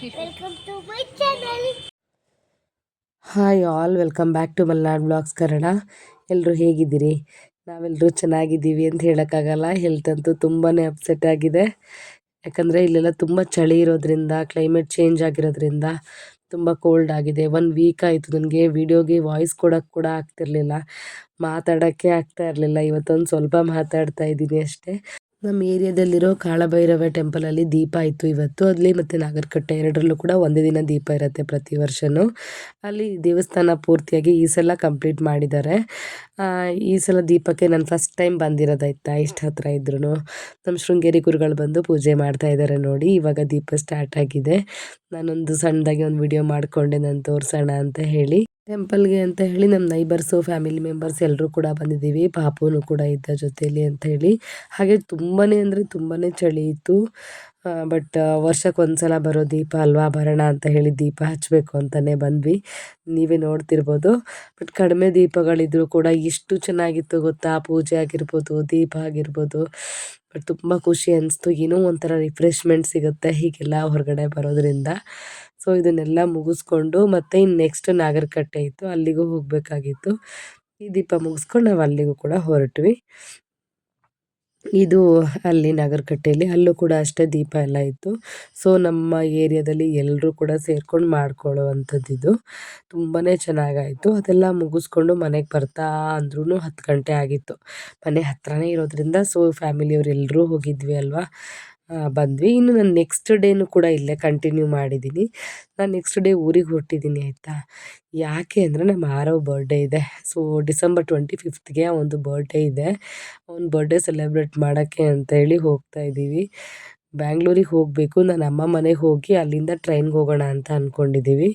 To my channel. Hi all welcome back to Malnad blogs Kannada ಎಲ್ಲರೂ ಹೇಗಿದ್ದೀರಿ? ನಾವೆಲ್ಲರೂ ಚೆನ್ನಾಗಿದ್ದೀವಿ ಅಂತ ಹೇಳೋಕ್ಕಾಗಲ್ಲ. ಹೆಲ್ತ್ ಅಂತೂ ತುಂಬಾ ಅಪ್ಸೆಟ್ ಆಗಿದೆ. ಯಾಕಂದರೆ ಇಲ್ಲೆಲ್ಲ ತುಂಬ ಚಳಿ ಇರೋದ್ರಿಂದ ಕ್ಲೈಮೇಟ್ ಚೇಂಜ್ ಆಗಿರೋದ್ರಿಂದ ತುಂಬ ಕೋಲ್ಡ್ ಆಗಿದೆ. ಒನ್ ವೀಕ್ ಆಯಿತು ನನಗೆ ವೀಡಿಯೋಗೆ ವಾಯ್ಸ್ ಕೊಡೋಕ್ಕೆ ಕೂಡ ಆಗ್ತಿರಲಿಲ್ಲ. ಮಾತಾಡೋಕ್ಕೆ ಆಗ್ತಾ ಇರಲಿಲ್ಲ. ಇವತ್ತೊಂದು ಸ್ವಲ್ಪ ಮಾತಾಡ್ತಾ ಇದ್ದೀನಿ ಅಷ್ಟೇ. ನಮ್ಮ ಏರಿಯಾದಲ್ಲಿರೋ ಕಾಳಭೈರವ ಟೆಂಪಲಲ್ಲಿ ದೀಪ ಇತ್ತು ಇವತ್ತು. ಅಲ್ಲಿ ಮತ್ತು ನಾಗರಕಟ್ಟೆ ಎರಡರಲ್ಲೂ ಕೂಡ ಒಂದೇ ದಿನ ದೀಪ ಇರುತ್ತೆ ಪ್ರತಿ ವರ್ಷವೂ ಅಲ್ಲಿ ದೇವಸ್ಥಾನ ಪೂರ್ತಿಯಾಗಿ ಈ ಸಲ ಕಂಪ್ಲೀಟ್ ಮಾಡಿದ್ದಾರೆ. ಈ ಸಲ ದೀಪಕ್ಕೆ ನಾನು ಫಸ್ಟ್ ಟೈಮ್ ಬಂದಿರೋದಾಯ್ತಾ? ಇಷ್ಟು ಹತ್ರ ಇದ್ರೂ ನಮ್ಮ ಶೃಂಗೇರಿ ಗುರುಗಳು ಬಂದು ಪೂಜೆ ಮಾಡ್ತಾ ಇದ್ದಾರೆ ನೋಡಿ, ಇವಾಗ ದೀಪ ಸ್ಟಾರ್ಟ್ ಆಗಿದೆ. ನಾನೊಂದು ಸಣ್ಣದಾಗಿ ಒಂದು ವಿಡಿಯೋ ಮಾಡಿಕೊಂಡೆ, ನಾನು ತೋರಿಸೋಣ ಅಂತ ಹೇಳಿ. ಟೆಂಪಲ್ಗೆ ಅಂತ ಹೇಳಿ ನಮ್ಮ ನೈಬರ್ಸು ಫ್ಯಾಮಿಲಿ ಮೆಂಬರ್ಸ್ ಎಲ್ಲರೂ ಕೂಡ ಬಂದಿದ್ದೀವಿ. ಪಾಪುನು ಕೂಡ ಇದ್ದ ಜೊತೆಯಲ್ಲಿ ಅಂತ ಹೇಳಿ. ಹಾಗೆ ತುಂಬಾ ಅಂದರೆ ತುಂಬಾ ಚಳಿ ಇತ್ತು. ಬಟ್ ವರ್ಷಕ್ಕೆ ಒಂದು ಸಲ ಬರೋ ದೀಪ, ಅಲ್ವಾ? ಬರೋಣ ಅಂತ ಹೇಳಿ ದೀಪ ಹಚ್ಚಬೇಕು ಅಂತಲೇ ಬಂದ್ವಿ. ನೀವೇ ನೋಡ್ತಿರ್ಬೋದು. ಬಟ್ ಕಡಿಮೆ ದೀಪಗಳಿದ್ರೂ ಕೂಡ ಎಷ್ಟು ಚೆನ್ನಾಗಿತ್ತು ಗೊತ್ತಾ? ಪೂಜೆ ಆಗಿರ್ಬೋದು, ದೀಪ ಆಗಿರ್ಬೋದು. ತುಂಬ ಖುಷಿ ಅನಿಸ್ತು. ಏನೋ ಒಂಥರ ರಿಫ್ರೆಶ್ಮೆಂಟ್ ಸಿಗುತ್ತೆ ಹೀಗೆಲ್ಲ ಹೊರಗಡೆ ಬರೋದ್ರಿಂದ. ಸೊ ಇದನ್ನೆಲ್ಲ ಮುಗಿಸ್ಕೊಂಡು ಮತ್ತೆ ಇನ್ನು ನೆಕ್ಸ್ಟ್ ನಾಗರಕಟ್ಟೆ ಇತ್ತು, ಅಲ್ಲಿಗೂ ಹೋಗಬೇಕಾಗಿತ್ತು. ಈ ದೀಪ ಮುಗಿಸ್ಕೊಂಡು ನಾವು ಅಲ್ಲಿಗೂ ಕೂಡ ಹೊರಟ್ವಿ. ಇದು ಅಲ್ಲಿ ನಾಗರಕಟ್ಟೆಯಲ್ಲಿ, ಅಲ್ಲೂ ಕೂಡ ಅಷ್ಟೇ ದೀಪ ಎಲ್ಲ ಇತ್ತು. ಸೊ ನಮ್ಮ ಏರಿಯಾದಲ್ಲಿ ಎಲ್ಲರೂ ಕೂಡ ಸೇರ್ಕೊಂಡು ಮಾಡ್ಕೊಳ್ಳೋ ಅಂಥದ್ದಿದು ತುಂಬಾ ಚೆನ್ನಾಗಾಯಿತು. ಅದೆಲ್ಲ ಮುಗಿಸ್ಕೊಂಡು ಮನೆಗೆ ಬರ್ತಾ ಅಂದ್ರೂ ಹತ್ತು ಗಂಟೆ ಆಗಿತ್ತು. ಮನೆ ಹತ್ರನೇ ಇರೋದ್ರಿಂದ ಸೊ ಫ್ಯಾಮಿಲಿಯವರೆಲ್ಲರೂ ಹೋಗಿದ್ವಿ ಅಲ್ವಾ? ಬಂದ್ವಿ. ಇನ್ನು ನಾನು ನೆಕ್ಸ್ಟ್ ಡೇನು ಕೂಡ ಇಲ್ಲೇ ಕಂಟಿನ್ಯೂ ಮಾಡಿದ್ದೀನಿ ನಾನು ನೆಕ್ಸ್ಟ್ ಡೇ ಊರಿಗೆ ಹೊರಟಿದ್ದೀನಿ ಆಯಿತಾ? ಯಾಕೆ ಅಂದರೆ ನಮ್ಮ ಆರವ್ ಬರ್ಡೇ ಇದೆ. ಸೊ ಡಿಸೆಂಬರ್ ಟ್ವೆಂಟಿ ಫಿಫ್ತ್ಗೆ ಒಂದು ಬರ್ಡೇ ಇದೆ. ಅವ್ನ ಬರ್ಡೇ ಸೆಲೆಬ್ರೇಟ್ ಮಾಡೋಕ್ಕೆ ಅಂತೇಳಿ ಹೋಗ್ತಾ ಇದ್ದೀವಿ ಬ್ಯಾಂಗ್ಳೂರಿಗೆ ಹೋಗಬೇಕು. ನಾನು ಅಮ್ಮ ಮನೆಗೆ ಹೋಗಿ ಅಲ್ಲಿಂದ ಟ್ರೈನ್ಗೆ ಹೋಗೋಣ ಅಂತ ಅಂದ್ಕೊಂಡಿದ್ದೀವಿ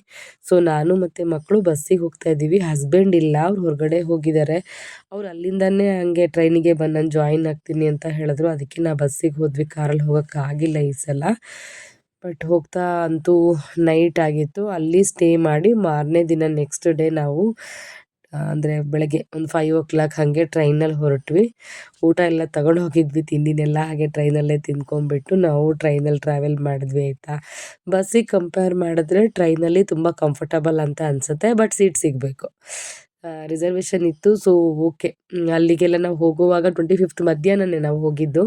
ಸೊ ನಾನು ಮತ್ತು ಮಕ್ಕಳು ಬಸ್ಸಿಗೆ ಹೋಗ್ತಾ ಇದ್ದೀವಿ ಹಸ್ಬೆಂಡ್ ಇಲ್ಲ, ಅವ್ರು ಹೊರಗಡೆ ಹೋಗಿದ್ದಾರೆ. ಅವ್ರು ಅಲ್ಲಿಂದನೇ ಹಂಗೆ ಟ್ರೈನಿಗೆ ಬಂದು ನಾನು ಜಾಯಿನ್ ಆಗ್ತೀನಿ ಅಂತ ಹೇಳಿದ್ರು. ಅದಕ್ಕೆ ನಾ ಬಸ್ಸಿಗೆ ಹೋದ್ವಿ. ಕಾರಲ್ಲಿ ಹೋಗೋಕ್ಕಾಗಿಲ್ಲ ಈ ಸಲ. ಬಟ್ ಹೋಗ್ತಾ ಅಂತೂ ನೈಟ್ ಆಗಿತ್ತು. ಅಲ್ಲಿ ಸ್ಟೇ ಮಾಡಿ ಮಾರನೇ ದಿನ ನೆಕ್ಸ್ಟ್ ಡೇ ನಾವು ಅಂದರೆ ಬೆಳಗ್ಗೆ ಒಂದು ಫೈವ್ ಓ ಕ್ಲಾಕ್ ಹಾಗೆ ಟ್ರೈನಲ್ಲಿ ಹೊರಟ್ವಿ. ಊಟ ಎಲ್ಲ ತಗೊಂಡು ಹೋಗಿದ್ವಿ, ತಿಂಡಿನೆಲ್ಲ ಹಾಗೆ ಟ್ರೈನಲ್ಲೇ ತಿಂದ್ಕೊಂಡ್ಬಿಟ್ಟು ನಾವು ಟ್ರೈನಲ್ಲಿ ಟ್ರಾವೆಲ್ ಮಾಡಿದ್ವಿ ಆಯಿತಾ. ಬಸ್ಸಿಗೆ ಕಂಪೇರ್ ಮಾಡಿದ್ರೆ ಟ್ರೈನಲ್ಲಿ ತುಂಬ ಕಂಫರ್ಟಬಲ್ ಅಂತ ಅನಿಸುತ್ತೆ ಬಟ್ ಸೀಟ್ ಸಿಗಬೇಕು. ರಿಸರ್ವೇಷನ್ ಇತ್ತು ಸೊ ಓಕೆ ಅಲ್ಲಿಗೆಲ್ಲ ನಾವು ಹೋಗುವಾಗ ಟ್ವೆಂಟಿ ಫಿಫ್ತ್ ಮಧ್ಯಾಹ್ನನೇ ನಾವು ಹೋಗಿದ್ದು.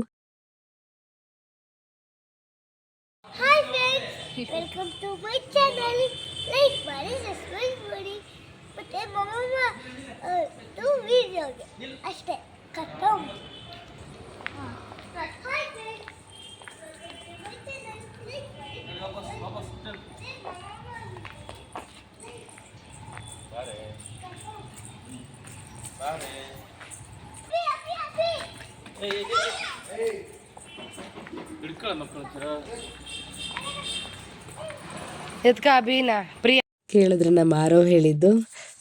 My channel. Like ಮಾಡಿ ಸಬ್ಸ್ಕ್ರೈಬ್ ಮಾಡಿ ಮತ್ತೆ ಮಮ್ಮ ಟೂ ವಿಡಿಯೋಗೆ ಅಷ್ಟೇ ಕಟ್ಟೋ ಎತ್ಕ ಅಭಿನಾ ಪ್ರಿಯ. ಕೇಳಿದ್ರೆ ನಮ್ಮ ಆರೋ ಹೇಳಿದ್ದು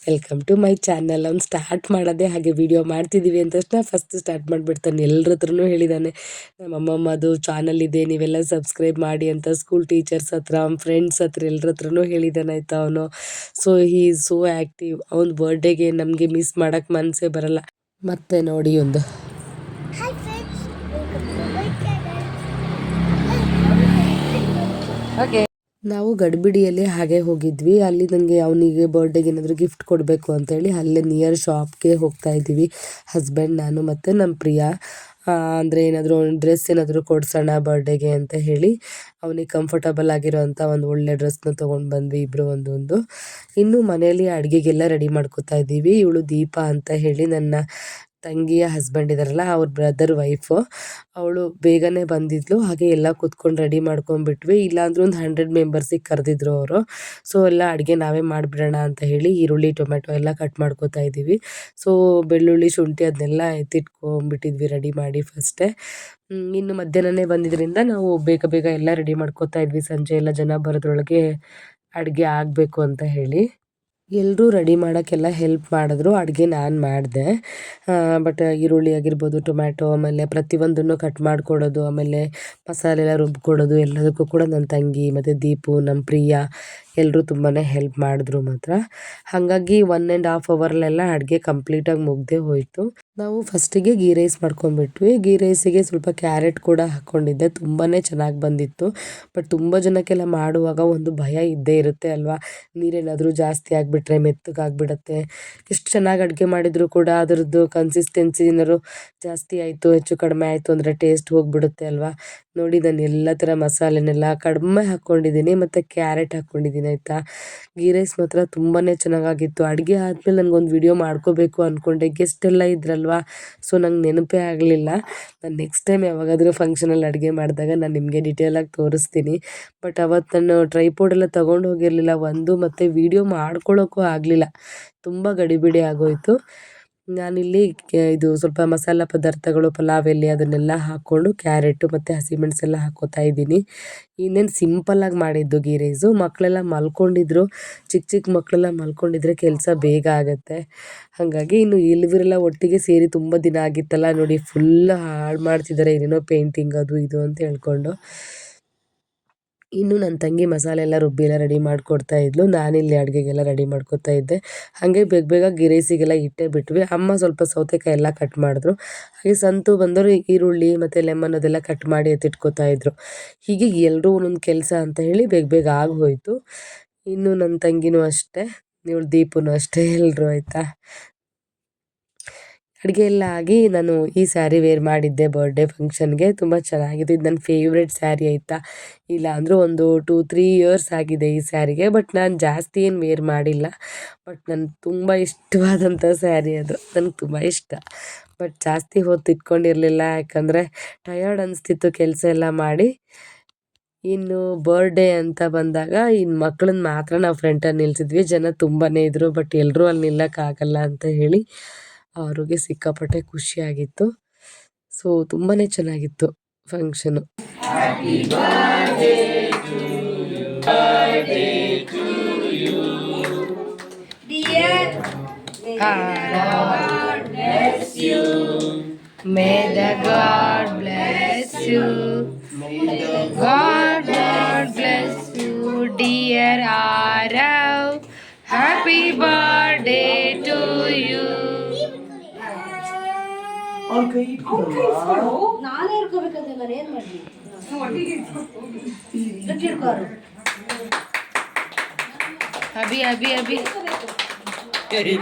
ವೆಲ್ಕಮ್ ಟು ಮೈ ಚಾನಲ್ ಅವ್ನು ಸ್ಟಾರ್ಟ್ ಮಾಡೋದೇ ಹಾಗೆ ವಿಡಿಯೋ ಮಾಡ್ತಿದ್ದೀವಿ ಅಂತ ತಕ್ಷಣ ಫಸ್ಟ್ ಸ್ಟಾರ್ಟ್ ಮಾಡಿಬಿಡ್ತಾನೆ. ಎಲ್ಲರ ಹತ್ರನೂ ಹೇಳಿದ್ದಾನೆ ನಮ್ಮ ಅಮ್ಮಮ್ಮದು ಚಾನಲ್ ಇದೆ, ನೀವೆಲ್ಲ ಸಬ್ಸ್ಕ್ರೈಬ್ ಮಾಡಿ ಅಂತ ಸ್ಕೂಲ್ ಟೀಚರ್ಸ್ ಹತ್ರ, ಅವ್ನ ಫ್ರೆಂಡ್ಸ್ ಹತ್ರ ಎಲ್ಲರ ಹತ್ರನೂ ಹೇಳಿದ್ದಾನೆ ಆಯ್ತಾ ಅವನು. So he is so active ಅವ್ನ ಬರ್ಡೇಗೆ ನಮಗೆ ಮಿಸ್ ಮಾಡೋಕ್ಕೆ ಮನಸ್ಸೇ ಬರಲ್ಲ. ಮತ್ತೆ ನೋಡಿ ಒಂದು. ಓಕೆ ನಾವು ಗಡ್ಬಿಡಿಯಲ್ಲಿ ಹಾಗೆ ಹೋಗಿದ್ವಿ. ಅಲ್ಲಿ ನನಗೆ ಅವನಿಗೆ ಬರ್ಡೇಗೆ ಏನಾದರೂ ಗಿಫ್ಟ್ ಕೊಡಬೇಕು ಅಂತೇಳಿ ಅಲ್ಲೇ ನಿಯರ್ ಶಾಪ್ಗೆ ಹೋಗ್ತಾ ಇದ್ದೀವಿ. ಹಸ್ಬೆಂಡ್ ನಾನು ಮತ್ತು ನಮ್ಮ ಪ್ರಿಯಾ. ಅಂದರೆ ಏನಾದರೂ ಡ್ರೆಸ್ ಏನಾದರೂ ಕೊಡ್ಸೋಣ ಬರ್ಡೇಗೆ ಅಂತ ಹೇಳಿ ಅವನಿಗೆ ಕಂಫರ್ಟಬಲ್ ಆಗಿರೋಂಥ ಒಂದು ಒಳ್ಳೆ ಡ್ರೆಸ್ನ ತೊಗೊಂಡು ಬಂದ್ವಿ ಇಬ್ಬರು ಒಂದೊಂದು. ಇನ್ನು ಮನೆಯಲ್ಲಿ ಅಡುಗೆಗೆಲ್ಲ ರೆಡಿ ಮಾಡ್ಕೋತಾ ಇದ್ದೀವಿ. ಇವಳು ದೀಪ ಅಂತ ಹೇಳಿ ನನ್ನ ತಂಗಿಯ ಹಸ್ಬೆಂಡ್ ಇದಾರಲ್ಲ ಅವ್ರ ಬ್ರದರ್ ವೈಫು ಅವಳು ಬೇಗನೆ ಬಂದಿದ್ಲು, ಹಾಗೆ ಎಲ್ಲ ಕೂತ್ಕೊಂಡು ರೆಡಿ ಮಾಡ್ಕೊಂಡ್ಬಿಟ್ವಿ. ಇಲ್ಲಾಂದ್ರೆ ಒಂದು ಹಂಡ್ರೆಡ್ ಮೆಂಬರ್ಸಿಗೆ ಕರೆದಿದ್ರು ಅವರು. ಸೊ ಎಲ್ಲ ಅಡುಗೆ ನಾವೇ ಮಾಡಿಬಿಡೋಣ ಅಂತ ಹೇಳಿ ಈರುಳ್ಳಿ ಟೊಮೆಟೊ ಎಲ್ಲ ಕಟ್ ಮಾಡ್ಕೊತಾ ಇದ್ದೀವಿ. ಸೊ ಬೆಳ್ಳುಳ್ಳಿ, ಶುಂಠಿ ಅದನ್ನೆಲ್ಲ ಎತ್ತಿಟ್ಕೊಂಡ್ಬಿಟ್ಟಿದ್ವಿ ರೆಡಿ ಮಾಡಿ ಫಸ್ಟೇ ಇನ್ನು ಮಧ್ಯಾಹ್ನನೇ ಬಂದಿದ್ದರಿಂದ ನಾವು ಬೇಗ ಬೇಗ ಎಲ್ಲ ರೆಡಿ ಮಾಡ್ಕೊತಾ ಇದ್ವಿ. ಸಂಜೆ ಎಲ್ಲ ಜನ ಬರೋದ್ರೊಳಗೆ ಅಡುಗೆ ಆಗಬೇಕು ಅಂತ ಹೇಳಿ. ಎಲ್ಲರೂ ರೆಡಿ ಮಾಡೋಕ್ಕೆಲ್ಲ ಹೆಲ್ಪ್ ಮಾಡಿದ್ರು. ಅಡುಗೆ ನಾನು ಮಾಡಿದೆ. ಬಟ್ ಈರುಳ್ಳಿ ಆಗಿರ್ಬೋದು ಟೊಮ್ಯಾಟೊ ಆಮೇಲೆ ಪ್ರತಿಯೊಂದನ್ನು ಕಟ್ ಮಾಡಿಕೊಡೋದು, ಆಮೇಲೆ ಮಸಾಲೆ ಎಲ್ಲ ರುಬ್ಬಿಕೊಡೋದು ಎಲ್ಲದಕ್ಕೂ ಕೂಡ ನನ್ನ ತಂಗಿ ಮತ್ತು ದೀಪು ನಮ್ಮ ಪ್ರಿಯಾ ಎಲ್ಲರೂ ತುಂಬಾ ಹೆಲ್ಪ್ ಮಾಡಿದ್ರು ಮಾತ್ರ. ಹಾಗಾಗಿ ಒನ್ ಆ್ಯಂಡ್ ಹಾಫ್ ಅವರ್ಲೆಲ್ಲ ಅಡುಗೆ ಕಂಪ್ಲೀಟಾಗಿ ಮುಗ್ದೇ ಹೋಯಿತು. ನಾವು ಫಸ್ಟಿಗೆ ಗೀ ರೈಸ್ ಮಾಡ್ಕೊಂಡ್ಬಿಟ್ವಿ. ಗೀ ರೈಸಿಗೆ ಸ್ವಲ್ಪ ಕ್ಯಾರೆಟ್ ಕೂಡ ಹಾಕ್ಕೊಂಡಿದ್ದೆ ತುಂಬಾ ಚೆನ್ನಾಗಿ ಬಂದಿತ್ತು. ಬಟ್ ತುಂಬ ಜನಕ್ಕೆಲ್ಲ ಮಾಡುವಾಗ ಒಂದು ಭಯ ಇದ್ದೇ ಇರುತ್ತೆ ಅಲ್ವಾ? ನೀರೇನಾದರೂ ಜಾಸ್ತಿ ಆಗಿಬಿಟ್ರೆ ಮೆತ್ತಗಾಗ್ಬಿಡತ್ತೆ. ಎಷ್ಟು ಚೆನ್ನಾಗಿ ಅಡುಗೆ ಮಾಡಿದರೂ ಕೂಡ ಅದರದ್ದು ಕನ್ಸಿಸ್ಟೆನ್ಸಿ ಏನಾದ್ರು ಜಾಸ್ತಿ ಆಯಿತು, ಹೆಚ್ಚು ಕಡಿಮೆ ಆಯಿತು ಅಂದರೆ ಟೇಸ್ಟ್ ಹೋಗಿಬಿಡುತ್ತೆ ಅಲ್ವಾ? ನೋಡಿ ನಾನು ಎಲ್ಲ ಥರ ಮಸಾಲೆನೆಲ್ಲ ಕಡಿಮೆ ಹಾಕ್ಕೊಂಡಿದ್ದೀನಿ ಮತ್ತು ಕ್ಯಾರೆಟ್ ಹಾಕ್ಕೊಂಡಿದ್ದೀನಿ ಆಯಿತಾ? ಗೀ ರೈಸ್ ಮಾತ್ರ ತುಂಬಾ ಚೆನ್ನಾಗಾಗಿತ್ತು. ಅಡುಗೆ ಆದಮೇಲೆ ನನಗೊಂದು ವಿಡಿಯೋ ಮಾಡ್ಕೋಬೇಕು ಅಂದ್ಕೊಂಡೆ ಗೆಸ್ಟ್ ಎಲ್ಲ ಇದ್ರಲ್ವಾ? ಸೊ ನಂಗೆ ನೆನಪೇ ಆಗಲಿಲ್ಲ. ನಾನು ನೆಕ್ಸ್ಟ್ ಟೈಮ್ ಯಾವಾಗಾದರೂ ಫಂಕ್ಷನಲ್ಲಿ ಅಡುಗೆ ಮಾಡಿದಾಗ ನಾನು ನಿಮಗೆ ಡಿಟೇಲಾಗಿ ತೋರಿಸ್ತೀನಿ. ಬಟ್ ಅವತ್ತು ನಾನು ಟ್ರೈಪೋಡೆಲ್ಲ ತೊಗೊಂಡು ಹೋಗಿರಲಿಲ್ಲ. ಒಂದು ಮತ್ತು ವಿಡಿಯೋ ಮಾಡ್ಕೊಳ್ಳೋಕ್ಕೂ ಆಗಲಿಲ್ಲ. ತುಂಬ ಗಡಿಬಿಡಿ ಆಗೋಯಿತು. ನಾನಿಲ್ಲಿ ಇದು ಸ್ವಲ್ಪ ಮಸಾಲ ಪದಾರ್ಥಗಳು, ಪಲಾವ್ ಎಲೆ ಅದನ್ನೆಲ್ಲ ಹಾಕ್ಕೊಂಡು ಕ್ಯಾರೆಟು ಮತ್ತು ಹಸಿಮೆಣಸೆಲ್ಲ ಹಾಕ್ಕೋತಾ ಇದ್ದೀನಿ. ಇನ್ನೇನು ಸಿಂಪಲ್ಲಾಗಿ ಮಾಡಿದ್ದು ಗೀ ರೈಸು ಮಕ್ಕಳೆಲ್ಲ ಮಲ್ಕೊಂಡಿದ್ರು ಚಿಕ್ಕ ಚಿಕ್ಕ ಮಕ್ಕಳೆಲ್ಲ ಮಲ್ಕೊಂಡಿದ್ರೆ ಕೆಲಸ ಬೇಗ ಆಗುತ್ತೆ. ಹಾಗಾಗಿ ಇನ್ನು ಇಲ್ವರೆಲ್ಲ ಒಟ್ಟಿಗೆ ಸೇರಿ ತುಂಬ ದಿನ ಆಗಿತ್ತಲ್ಲ, ನೋಡಿ ಫುಲ್ ಹಾಳು ಮಾಡ್ತಿದ್ದಾರೆ ಏನೇನೋ ಪೇಂಟಿಂಗ್ ಅದು ಇದು ಅಂತ ಹೇಳ್ಕೊಂಡು. ಇನ್ನು ನನ್ನ ತಂಗಿ ಮಸಾಲೆ ಎಲ್ಲ ರುಬ್ಬಿ ಎಲ್ಲ ರೆಡಿ ಮಾಡಿಕೊಡ್ತಾ ಇದ್ಲು. ನಾನು ಇಲ್ಲಿ ಅಡುಗೆಗೆಲ್ಲ ರೆಡಿ ಮಾಡ್ಕೊತಾ ಇದ್ದೆ. ಹಾಗೆ ಬೇಗ ಬೇಗ ಗಿರೇಸಿಗೆಲ್ಲ ಇಟ್ಟೇ ಬಿಟ್ವಿ. ಅಮ್ಮ ಸ್ವಲ್ಪ ಸೌತೆಕಾಯಿ ಎಲ್ಲ ಕಟ್ ಮಾಡಿದ್ರು. ಹಾಗೆ ಸಂತು ಬಂದರು, ಈರುಳ್ಳಿ ಮತ್ತು ಲೆಮನ್ ಅದೆಲ್ಲ ಕಟ್ ಮಾಡಿ ಎತ್ತಿಟ್ಕೋತಾ ಇದ್ರು. ಹೀಗೆ ಎಲ್ಲರೂ ಒಂದೊಂದು ಕೆಲಸ ಅಂತ ಹೇಳಿ ಬೇಗ ಬೇಗ ಆಗೋಯ್ತು. ಇನ್ನು ನನ್ನ ತಂಗಿನೂ ಅಷ್ಟೇ, ಇವಳು ದೀಪನೂ ಅಷ್ಟೇ ಎಲ್ಲರೂ ಆಯಿತಾ? ಅಡುಗೆ ಎಲ್ಲ ಆಗಿ ನಾನು ಈ ಸ್ಯಾರಿ ವೇರ್ ಮಾಡಿದ್ದೆ ಬರ್ಡೇ ಫಂಕ್ಷನ್ಗೆ ತುಂಬ ಚೆನ್ನಾಗಿದೆ. ಇದು ನನ್ನ ಫೇವ್ರೆಟ್ ಸ್ಯಾರಿ ಆಯಿತಾ? ಇಲ್ಲ ಅಂದರೂ ಒಂದು ಟೂ ತ್ರೀ ಇಯರ್ಸ್ ಆಗಿದೆ ಈ ಸ್ಯಾರಿಗೆ. ಬಟ್ ನಾನು ಜಾಸ್ತಿ ಏನು ವೇರ್ ಮಾಡಿಲ್ಲ. ಬಟ್ ನನಗೆ ತುಂಬ ಇಷ್ಟವಾದಂಥ ಸ್ಯಾರಿ ಅದು. ನನಗೆ ತುಂಬ ಇಷ್ಟ. ಬಟ್ ಜಾಸ್ತಿ ಹೊತ್ತು ಇಟ್ಕೊಂಡಿರಲಿಲ್ಲ. ಯಾಕಂದರೆ ಟಯರ್ಡ್ ಅನಿಸ್ತಿತ್ತು ಕೆಲಸ ಎಲ್ಲ ಮಾಡಿ. ಇನ್ನು ಬರ್ಡೇ ಅಂತ ಬಂದಾಗ ಇನ್ನು ಮಕ್ಕಳನ್ನ ಮಾತ್ರ ನಾವು ಫ್ರಂಟಲ್ಲಿ ನಿಲ್ಸಿದ್ವಿ. ಜನ ತುಂಬಾ ಇದ್ದರು ಬಟ್ ಎಲ್ಲರೂ ಅಲ್ಲಿ ನಿಲ್ಲಕ್ಕಾಗಲ್ಲ ಅಂತ ಹೇಳಿ. ಅವ್ರಿಗೆ ಸಿಕ್ಕಾಪಟ್ಟೆ ಖುಷಿಯಾಗಿತ್ತು ಸೊ ತುಂಬಾ ಚೆನ್ನಾಗಿತ್ತು function May the God bless you. God, God bless you, dear Arav. Happy birthday ನಾನೇ ಇರ್ಕೋಬೇಕಂತ ನಾನು ಏನ್ ಮಾಡ್ಲಿ? ಅಭಿ ಅಭಿ ಅಭಿ. ಅಭಿ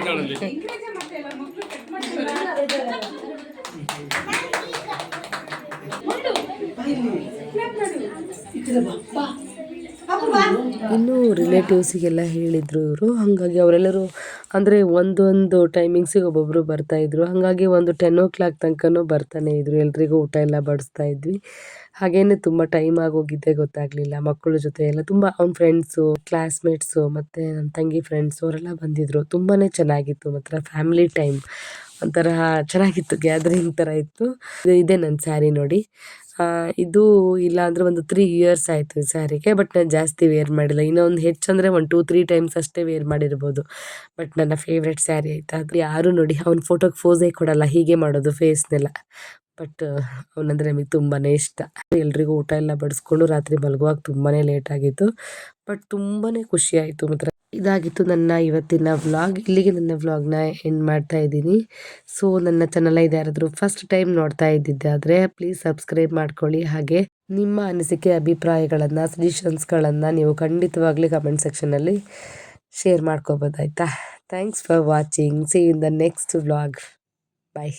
ಇನ್ನು ರಿಲೇಟಿವ್ಸಿಗೆಲ್ಲ ಹೇಳಿದ್ರು ಇವರು. ಹಾಗಾಗಿ ಅವರೆಲ್ಲರೂ ಅಂದರೆ ಒಂದೊಂದು ಟೈಮಿಂಗ್ಸಿಗೆ ಒಬ್ಬೊಬ್ಬರು ಬರ್ತಾಯಿದ್ರು ಹಾಗಾಗಿ ಒಂದು ಟೆನ್ ಓ ಕ್ಲಾಕ್ ತನಕನೂ ಬರ್ತಾನೆ ಇದ್ರು. ಎಲ್ರಿಗೂ ಊಟ ಎಲ್ಲ ಬಡಿಸ್ತಾ ಇದ್ವಿ. ಹಾಗೇನೆ ತುಂಬ ಟೈಮ್ ಆಗೋಗಿದ್ದೆ ಗೊತ್ತಾಗಲಿಲ್ಲ. ಮಕ್ಕಳ ಜೊತೆ ಎಲ್ಲ ತುಂಬ, ಅವ್ನ ಫ್ರೆಂಡ್ಸು ಕ್ಲಾಸ್ಮೇಟ್ಸು ಮತ್ತು ನನ್ನ ತಂಗಿ ಫ್ರೆಂಡ್ಸು ಅವರೆಲ್ಲ ಬಂದಿದ್ದರು ತುಂಬಾ ಚೆನ್ನಾಗಿತ್ತು ಮಾತ್ರ. ಫ್ಯಾಮಿಲಿ ಟೈಮ್ ಒಂಥರ ಚೆನ್ನಾಗಿತ್ತು. ಗ್ಯಾದರಿಂಗ್ ಥರ ಇತ್ತು. ಇದು- ನನ್ನ ಸ್ಯಾರಿ ನೋಡಿ. ಇದು ಇಲ್ಲ ಅಂದರೆ ಒಂದು ತ್ರೀ ಇಯರ್ಸ್ ಆಯಿತು ಈ ಸ್ಯಾರಿಗೆ ಬಟ್ ನಾನು ಜಾಸ್ತಿ ವೇರ್ ಮಾಡಿಲ್ಲ. ಇನ್ನೊಂದು ಹೆಚ್ಚಂದರೆ ಒಂದು ಟೂ ತ್ರೀ ಟೈಮ್ಸ್ ಅಷ್ಟೇ ವೇರ್ ಮಾಡಿರ್ಬೋದು. ಬಟ್ ನನ್ನ ಫೇವ್ರೆಟ್ ಸ್ಯಾರಿ ಆಯಿತಾ. ಅದು ಯಾರು ನೋಡಿ ಅವ್ನ ಫೋಟೋಗೆ ಫೋಸೇ ಕೊಡಲ್ಲ, ಹೀಗೆ ಮಾಡೋದು ಫೇಸ್ನೆಲ್ಲ ಬಟ್ ಅವನಂದರೆ ನಮಗೆ ತುಂಬಾ ಇಷ್ಟ. ಎಲ್ರಿಗೂ ಊಟ ಎಲ್ಲ ಬಡಿಸ್ಕೊಂಡು ರಾತ್ರಿ ಮಲಗುವಾಗ ತುಂಬಾ ಲೇಟ್ ಆಗಿತ್ತು. ಬಟ್ ತುಂಬಾ ಖುಷಿ ಆಯಿತು ಮಾತ್ರ. ಇದಾಗಿತ್ತು ನನ್ನ ಇವತ್ತಿನ ವ್ಲಾಗ್. ಇಲ್ಲಿಗೆ ನನ್ನ ವ್ಲಾಗ್ನ ಎಂಡ್ ಮಾಡ್ತಾ ಇದ್ದೀನಿ. ಸೊ ನನ್ನ ಚಾನಲ್ ಇದು ಯಾರಾದರೂ ಫಸ್ಟ್ ಟೈಮ್ ನೋಡ್ತಾ ಇದ್ದಿದ್ದಾದರೆ ಪ್ಲೀಸ್ ಸಬ್ಸ್ಕ್ರೈಬ್ ಮಾಡ್ಕೊಳ್ಳಿ. ಹಾಗೆ ನಿಮ್ಮ ಅನಿಸಿಕೆ, ಅಭಿಪ್ರಾಯಗಳನ್ನು ಸಜೆಷನ್ಸ್ಗಳನ್ನು ನೀವು ಖಂಡಿತವಾಗ್ಲಿ ಕಮೆಂಟ್ ಸೆಕ್ಷನಲ್ಲಿ share ಮಾಡ್ಕೋಬೋದಾಯ್ತಾ thanks for watching see in the next vlog bye